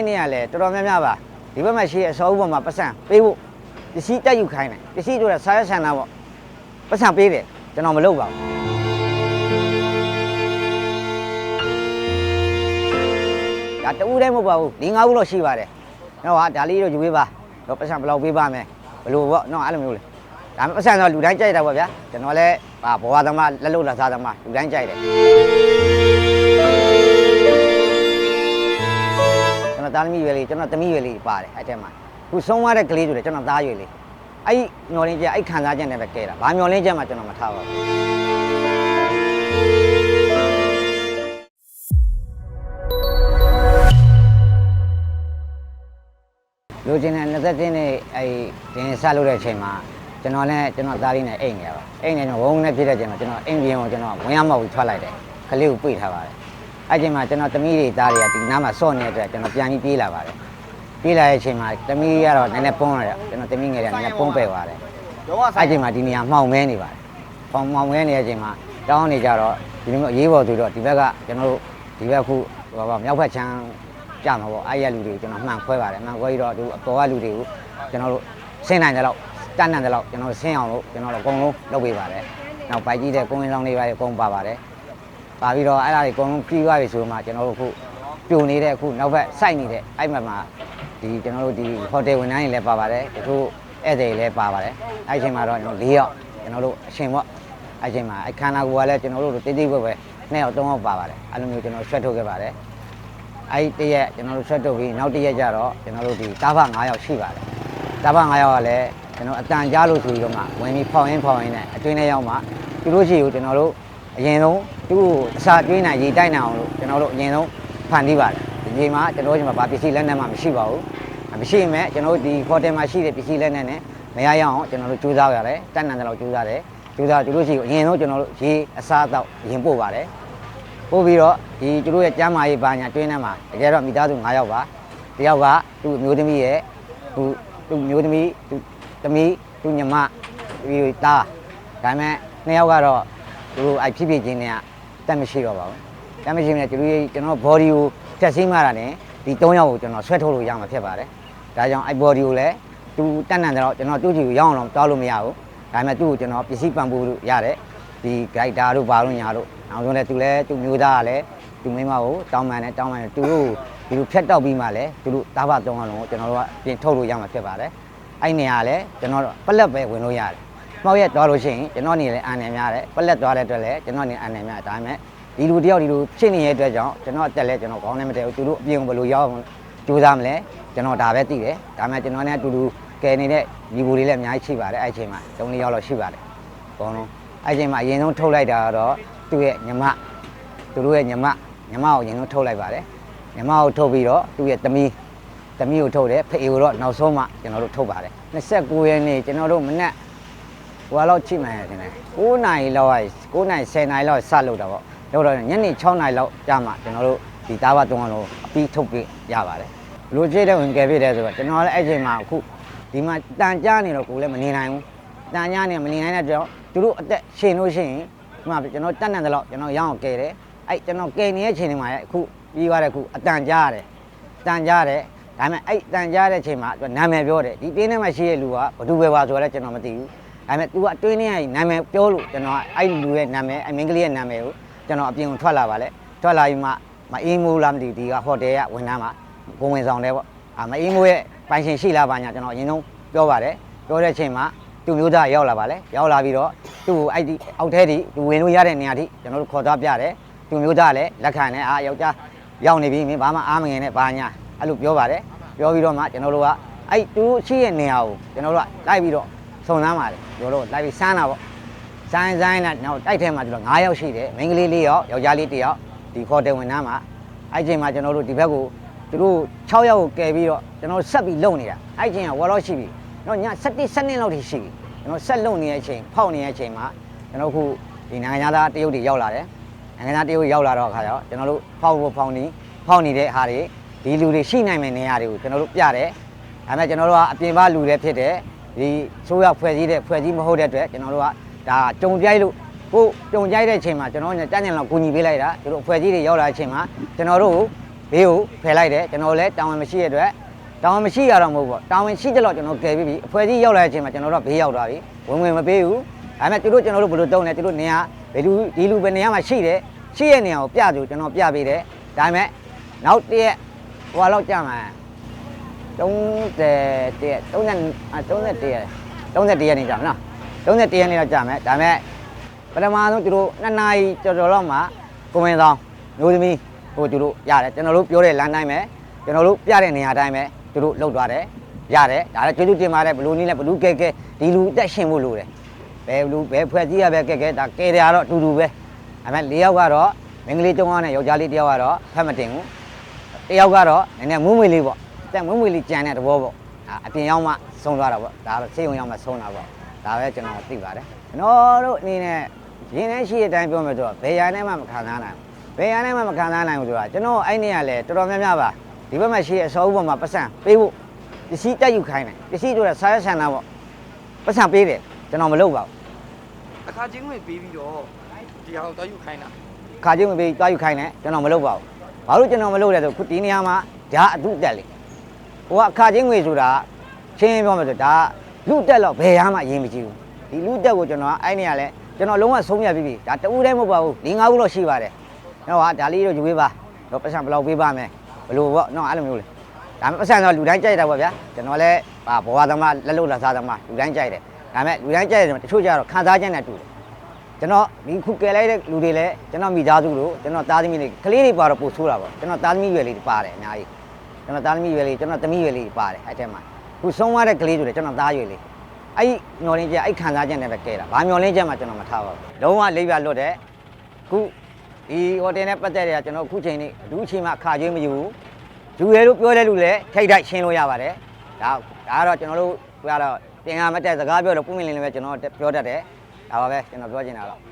အဲ့နေရလဲတော်တော်များများပါဒီဘက်မှာရှိတဲ့အစောဥပေါ်မှာပတ်စံပေးဖို့ပစ္စည်းတက်ယူခိုင်းတယ်ပစ္စည်းတို့ကစားရဆန်တာပေါ့ပတ်စံပေးတယ်ကျွန်တော်မလုပ်ပါဘူးဒါတူးတည်းမဟုတ်ပါဘူး၄၅ခုတော့ရှိပါတယ်နော်ဟာဒါလေးတော့ယူပေးပါတော့ပတ်စံဘယ်လောက်ပေးပါမယ်ဘယ်လိုပေါ့နော်အဲ့လိုမျိုးလေဒါပေမဲ့ပတ်စံတော့လူတိုင်းကြိုက်တာပေါ့ဗျာကျွန်တော်လည်းဟာဘဝသမားလက်လို့လာစားသမားလူတိုင်းကြိုက်တယ် တော်သားသမီးရွယ်လေးကျွန်တော်သမီးရွယ်လေးပါတယ်အဲ့ထဲမှာခုဆုံးသွားတဲ့ကလေးတွေလည်းကျွန်တော်သားရွယ်လေးအဲ့ဒီမျောလင်းချက်အဲ့ခံစားချက်နဲ့ပဲကဲတာဘာမျောလင်းချက်မှကျွန်တော်မထားပါဘူးလူချင်းနဲ့20တင်းနဲ့အဲ့ဒီတင်ဆက်လို့တဲ့အချိန်မှာကျွန်တော်လည်းကျွန်တော်သားလေးနဲ့အိမ်နေရပါအိမ်နေတော့ဝုန်းနဲ့ဖြစ်တဲ့အချိန်မှာကျွန်တော်အိမ်ပြင်ကိုကျွန်တော်ဝင်ရမောက်ပြီးထွက်လိုက်တယ်ကလေးကိုပိတ်ထားပါတယ် အဲ့ဒီအချိန်မှာကျွန်တော်သမီးတွေသားတွေကဒီနားမှာစော့နေတဲ့အတွက်ကျွန်တော်ပြန်ပြီးပြေးလာပါတယ်ပြေးလာတဲ့အချိန်မှာသမီးကတော့နည်းနည်းပုံးရတယ်ကျွန်တော်သမီးငယ်ကနည်းနည်းပုံးပယ်သွားတယ်တော့ကအဲ့ဒီအချိန်မှာဒီနေရာမှောင်မဲနေပါတယ်။ပေါင်မှောင်မဲနေတဲ့အချိန်မှာတောင်းနေကြတော့ဒီလိုမျိုးအရေးပေါ်ဆိုတော့ဒီဘက်ကကျွန်တော်တို့ဒီဘက်ခုဟိုပါမြောက်ဘက်ချမ်းကြမှာပေါ့အဲ့ရလူတွေကိုကျွန်တော်မှန်ခွဲပါတယ်မှန်ခွဲပြီးတော့ဒီအပေါ်ကလူတွေကိုကျွန်တော်တို့ဆင်းနိုင်တယ်လို့တန်းနိုင်တယ်လို့ကျွန်တော်တို့ဆင်းအောင်လို့ကျွန်တော်တို့အကုန်လုံးလုပ်ပေးပါတယ်။နောက်ပိုက်ကြီးတဲ့ကိုင်းဆောင်လေးပါအကုန်ပါပါတယ်။ ပါပြီးတော့အဲ့ဒါတွေအကုန်လုံးပြီးသွားပြီဆိုမှကျွန်တော်တို့ခုပြိုနေတဲ့အခုနောက်ဘက်စိုက်နေတဲ့အဲ့မှာမှာဒီကျွန်တော်တို့ဒီဟိုတယ်ဝန်ထမ်းတွေလည်းပါပါတယ်တချို့ဧည့်သည်တွေလည်းပါပါတယ်အဲ့ဒီအချိန်မှာတော့ကျွန်တော်၄ယောက်ကျွန်တော်တို့အရှင်ပေါ့အဲ့ဒီအချိန်မှာအခမ်းအနားကလည်းကျွန်တော်တို့တိတိပဲပဲနှစ်ယောက်သုံးယောက်ပါပါတယ်အဲ့လိုမျိုးကျွန်တော်ဆွဲထုတ်ခဲ့ပါတယ်အဲ့ဒီတရက်ကျွန်တော်တို့ဆွဲထုတ်ပြီးနောက်တရက်ကျတော့ကျွန်တော်တို့ဒီတားဖ9ယောက်ရှိပါတယ်တားဖ9ယောက်ကလည်းကျွန်တော်အတန်ကြားလို့ဆိုပြီးတော့မှဝင်ပြီးဖောင်ရင်းဖောင်ရင်းနဲ့အတွင်းထဲရောက်မှသူတို့ရှိကိုကျွန်တော်တို့ အရင်ဆုံးသူ့ကိုအစာကျွေးနိုင်ရေတိုက်နိုင်အောင်လို့ကျွန်တော်တို့အရင်ဆုံးဖန်တီးပါတယ်ဒီချိန်မှာကျွန်တော်တို့ချိန်မှာဗာပစ္စည်းလက်နက်မှမရှိပါဘူးမရှိရင်မဲ့ကျွန်တော်တို့ဒီဟိုတယ်မှာရှိတဲ့ပစ္စည်းလက်နက်နဲ့မရရအောင်ကျွန်တော်တို့ကြိုးစားရတယ်တတ်နိုင်တယ်လို့ကြိုးစားတယ်ကြိုးစားသူတို့ရှိကိုအရင်ဆုံးကျွန်တော်တို့ရေအစားအသောက်ရင်ပို့ပါတယ်ပို့ပြီးတော့ဒီသူတို့ရဲ့ကျမ်းမာရေးဘာညာတွင်းထဲမှာတကယ်တော့မိသားစု9ယောက်ပါတယောက်ကသူ့အမျိုးသမီးရဲ့သူသူ့မျိုးသမီးသူသမီးသူညီမပြီးသားဒါပေမဲ့နှစ်ယောက်ကတော့ သူတို့အဲ့ဖြစ်ဖြစ်ချင်းတွေကတက်မရှိတော့ပါဘူးတက်မရှိနေသူတို့ကျွန်တော် body ကိုဖြတ်စည်းမှတာနဲ့ဒီ၃ယောက်ကိုကျွန်တော်ဆွဲထုတ်လို့ရမှာဖြစ်ပါတယ်ဒါကြောင့်အဲ့ body ကိုလည်းသူတက်နန်တယ်တော့ကျွန်တော်သူ့ချီကိုရောက်အောင်တော့တောင်းလို့မရဘူးဒါပေမဲ့သူ့ကိုကျွန်တော်ပစ္စည်းပံ့ပိုးလို့ရတယ်ဒီ guide တို့ဘာလို့ညာတို့နောက်ဆုံးလည်းသူလည်းသူမျိုးသားကလည်းသူမိန်းမကိုတောင်းပန်တယ်တောင်းပန်တယ်သူတို့ဒီလိုဖြတ်တောက်ပြီးမှလည်းသူတို့တားဖသုံးအောင်လုံးကိုကျွန်တော်တို့ကပြင်ထုတ်လို့ရမှာဖြစ်ပါတယ်အဲ့နေရာလည်းကျွန်တော်တို့ပလက်ပဲဝင်လို့ရတယ် မှောက်ရက်သွားလို့ရှိရင်ကျွန်တော်နေလည်းအန်နယ်များတယ်ပလက်သွားတဲ့အတွက်လည်းကျွန်တော်နေအန်နယ်များဒါပေမဲ့ဒီလူတယောက်ဒီလူဖြစ်နေတဲ့အတွက်ကြောင့်ကျွန်တော်အတက်လဲကျွန်တော်ခေါင်းနဲ့မတည့်ဘူးသူတို့အပြင်ဘယ်လိုရောက်အောင်ကြိုးစားမလဲကျွန်တော်ဒါပဲသိတယ်ဒါမှကျွန်တော်နဲ့အတူတူကယ်နေတဲ့ညီကိုတွေလည်းအများကြီးရှိပါတယ်အဲ့အချိန်မှာ၃၄ယောက်လောက်ရှိပါတယ်အကုန်လုံးအဲ့အချိန်မှာအရင်ဆုံးထုတ်လိုက်တာကတော့သူ့ရဲ့ညီမသူတို့ရဲ့ညီမညီမကိုအရင်ဆုံးထုတ်လိုက်ပါတယ်ညီမကိုထုတ်ပြီးတော့သူ့ရဲ့သမီးသမီးကိုထုတ်တယ်ဖေကိုတော့နောက်ဆုံးမှကျွန်တော်တို့ထုတ်ပါတယ်29ရက်နေ့ကျွန်တော်တို့မနေ့ ဟိုလောက်ချိမှန်ရတယ်9နာရီလောက်9နာရီ10နာရီလောက်စလုပ်တာပေါ့လောက်တော့ညနေ6နာရီလောက်ကြာမှကျွန်တော်တို့ဒီတားဘသုံးအောင်လို့အပြီးထုတ်ပြရပါတယ်ဘလို့ကြည့်တဲ့ဝင်ကယ်ပြတယ်ဆိုတော့ကျွန်တော်လည်းအဲ့ချိန်မှာအခုဒီမှာတန်ကြားနေတော့ကိုလည်းမနေနိုင်ဘူးတန်ကြားနေမနေနိုင်တဲ့ကြောင့်သူတို့အသက်ရှင်လို့ရှိရင်ဒီမှာကျွန်တော်တက်နေတယ်လို့ကျွန်တော်ရအောင်ကယ်တယ်အဲ့ကျွန်တော်ကယ်နေတဲ့အချိန်တွေမှာလည်းအခုပြီးသွားတဲ့အခုအတန်ကြားရတယ်တန်ကြားတယ်ဒါပေမဲ့အဲ့တန်ကြားတဲ့အချိန်မှာသူနာမည်ပြောတယ်ဒီတင်းထဲမှာရှိတဲ့လူကဘသူပဲပါဆိုတော့ကျွန်တော်မသိဘူး ဒါပေမဲ့ तू ကအတွင်းထဲကနာမည်ပြောလို့ကျွန်တော်အဲ့လူရဲ့နာမည်အဲ့မင်းကလေးရဲ့နာမည်ကိုကျွန်တော်အပြင်ကိုထွက်လာပါလေထွက်လာပြီးမှမအင်းမိုးလားမသိဘူးဒီကဟိုတယ်ကဝန်ထမ်းမှာကိုဝင်ဆောင်တယ်ပေါ့အာမအင်းမိုးရဲ့ပိုင်ရှင်ရှိလားပါညာကျွန်တော်အရင်ဆုံးပြောပါတယ်ပြောတဲ့အချိန်မှာသူမျိုးသားရောက်လာပါလေရောက်လာပြီးတော့သူ့ကိုအဲ့ဒီအောက်ထဲထိသူဝင်လို့ရတဲ့နေရာထိကျွန်တော်တို့ခေါ်သွားပြတယ်သူမျိုးသားလည်းလက်ခံတယ်အာယောက်ျားရောက်နေပြီမင်းဘာမှအားမငင်နဲ့ဘာညာအဲ့လိုပြောပါတယ်ပြောပြီးတော့မှကျွန်တော်တို့ကအဲ့သူရှိရဲ့နေရာကိုကျွန်တော်တို့ကလိုက်ပြီးတော့ စုံစမ်းပါတယ်ကျွန်တော်တို့လိုက်ပြီးစမ်းတာပေါ့စမ်းစမ်းနဲ့နောက်တိုက်ထဲမှာကျွန်တော်9ယောက်ရှိတယ်မိန်းကလေး၄ယောက်ယောက်ျားလေး1ယောက်ဒီခေါ်တယ်ဝင်နှမ်းမှာအဲ့ချိန်မှာကျွန်တော်တို့ဒီဘက်ကိုသူတို့6ယောက်ကိုကယ်ပြီးတော့ကျွန်တော်ဆက်ပြီးလုံနေတာအဲ့ချိန်ကဝါတော့ရှိပြီတော့ည7 7လောက်ထိရှိပြီကျွန်တော်ဆက်လုံနေတဲ့အချိန်ဖောက်နေတဲ့အချိန်မှာကျွန်တော်ခုဒီနိုင်ငံသားတရုတ်တွေရောက်လာတယ်နိုင်ငံသားတရုတ်ရောက်လာတော့အခါကျတော့ကျွန်တော်တို့ဖောက်ဖို့ဖောက်နေဖောက်နေတဲ့ဟာတွေဒီလူတွေရှိနိုင်မယ့်နေရာတွေကိုကျွန်တော်တို့ပြတယ်ဒါပေမဲ့ကျွန်တော်တို့ကအပြင်ပလူတွေဖြစ်တယ် ဒီဆိုးရဖွဲ့စည်းတဲ့ဖွဲ့စည်းမဟုတ်တဲ့အတွက်ကျွန်တော်တို့ကဒါကြုံကြိုက်လို့ကိုကြုံကြိုက်တဲ့အချိန်မှာကျွန်တော်တို့ညတန်းညံလောက်ကူညီပေးလိုက်တာသူတို့ဖွဲ့စည်းတွေရောက်လာတဲ့အချိန်မှာကျွန်တော်တို့ကိုဘေးကိုဖယ်လိုက်တယ်ကျွန်တော်လည်းတာဝန်မရှိရတဲ့အတွက်တာဝန်မရှိရတော့မဟုတ်ပေါ့တာဝန်ရှိကြတော့ကျွန်တော်ကယ်ပြီးပြီအဖွဲ့အစည်းရောက်လာတဲ့အချိန်မှာကျွန်တော်တို့ကဘေးရောက်သွားပြီဝင်ဝင်မပေးဘူးဒါပေမဲ့သူတို့ကျွန်တော်တို့ဘယ်လိုတုံးလဲသူတို့နေရာဘယ်လူဒီလူပဲနေရာမှာရှိတယ်ရှိရဲ့နေရာကိုပြသူကျွန်တော်ပြပေးတယ်ဒါပေမဲ့နောက်တစ်ရက်ဟိုလောက်ကြာမှာ 30တရက်30 30တရက်30တရက်နေကြာမလား30တရက်နေတော့ကြာမယ်ဒါပေမဲ့ပထမဆုံးသူတို့နှစ်နာရီကျော်ကျော်လောက်မှကိုမင်းဆောင်မျိုးသမီးဟိုသူတို့ရတယ်ကျွန်တော်တို့ပြောတဲ့လမ်းတိုင်းပဲကျွန်တော်တို့ပြတဲ့နေရာတိုင်းပဲသူတို့လှုပ်သွားတယ်ရတယ်ဒါလည်းကျေးဇူးတင်ပါတယ်ဘလူးနည်းနဲ့ဘလူးကဲကဲဒီလူအသက်ရှင်ဖို့လိုတယ်ဘယ်လူဘယ်ဖွဲ့စည်းရပဲကဲကဲဒါကဲတယ်ကတော့အတူတူပဲအဲမဲ့၄ယောက်ကတော့မင်္ဂလိတုံးကနဲ့ယောက်ျားလေးတစ်ယောက်ကတော့ဖက်မတင်ဘူးတစ်ယောက်ကတော့နည်းနည်းမွေးမွေးလေးပေါ့ တက်မွေးမွေးလေးကြံတဲ့သဘောပေါ့ဒါအပြင်ရောက်မှဆုံးသွားတာပေါ့ဒါတော့စေုံရောက်မှဆုံးတာပေါ့ဒါပဲကျွန်တော်သိပါတယ်ကျွန်တော်တို့အနေနဲ့ရင်းနှရှိတဲ့အတိုင်းပြောမယ်ဆိုတော့ဘယ်ရနဲ့မှမခံစားနိုင်ဘူးဘယ်ရနဲ့မှမခံစားနိုင်ဘူးဆိုတာကျွန်တော်အဲ့နေ့ကလည်းတော်တော်များများပါဒီဘက်မှာရှိတဲ့အစောဥပေါ်မှာပတ်စံပေးဖို့ပစ္စည်းတက်ယူခိုင်းတယ်ပစ္စည်းတို့ကစားရဆန်တာပေါ့ပတ်စံပေးတယ်ကျွန်တော်မလုပ်ပါဘူးအခါချင်းဝင်ပေးပြီးတော့ဒီအောင်တော့ယူခိုင်းတာခါချင်းမပေးတွားယူခိုင်းတယ်ကျွန်တော်မလုပ်ပါဘူးဘာလို့ကျွန်တော်မလုပ်လဲဆိုခုဒီနေရာမှာဒါအတုတက်လေ ဟိုကအခါချင်းငွေဆိုတာချင်းပြောမယ်ဆိုဒါလူတက်တော့ဘယ်ရမှအရင်မကြည့်ဘူးဒီလူတက်ကိုကျွန်တော်ကအဲ့နေရာလဲကျွန်တော်လုံးဝဆုံးဖြတ်ပြီးပြီဒါတူးတိုင်းမဟုတ်ပါဘူး၄၅ခုလောက်ရှိပါတယ်ကျွန်တော်ကဒါလေးတော့ယူပေးပါတော့ပတ်စံဘယ်လောက်ပေးပါမယ်ဘယ်လိုပေါ့နော်အဲ့လိုမျိုးလေဒါပေမဲ့ပတ်စံတော့လူတိုင်းကြိုက်တာပေါ့ဗျာကျွန်တော်လည်းဟာဘဝသမားလက်လို့လာစားသမားလူတိုင်းကြိုက်တယ်ဒါပေမဲ့လူတိုင်းကြိုက်တယ်တချို့ကျတော့ခံစားချက်နဲ့တူတယ်ကျွန်တော်ဒီခုကယ်လိုက်တဲ့လူတွေလည်းကျွန်တော်မိသားစုလို့ကျွန်တော်သားသမီးတွေကလေးတွေပါတော့ပို့ဆိုးတာပေါ့ကျွန်တော်သားသမီးရွယ်လေးတွေပါတယ်အများကြီး ကျွန်တော်သားသမီးရွယ်လေးကျွန်တော်သမီးရွယ်လေးတွေပါတယ်အဲ့ထဲမှာခုဆုံးသွားတဲ့ကလေးတွေလည်းကျွန်တော်သားရွယ်လေးအဲ့မျောလင်းချက်အဲ့ခံစားချက်နဲ့ပဲကဲတာဘာမျောလင်းချက်မှကျွန်တော်မထားပါဘူးလုံးဝလိပ်ပြလွတ်တယ်ခုဒီဟိုတယ်နဲ့ပတ်သက်တဲ့ကကျွန်တော်ခုချိန်នេះလူချိန်မှခါကျွေးမယူဘူးလူရဲလို့ပြောတဲ့လူလည်းထိတ်ထိုက်ရှင်းလို့ရပါတယ်ဒါဒါကတော့ကျွန်တော်တို့ပြောတော့တင်ရမတ်တဲ့စကားပြောလို့ပုံမြင်လင်းလည်းပဲကျွန်တော်ပြောတတ်တယ်ဒါပါပဲကျွန်တော်ပြောချင်တာတော့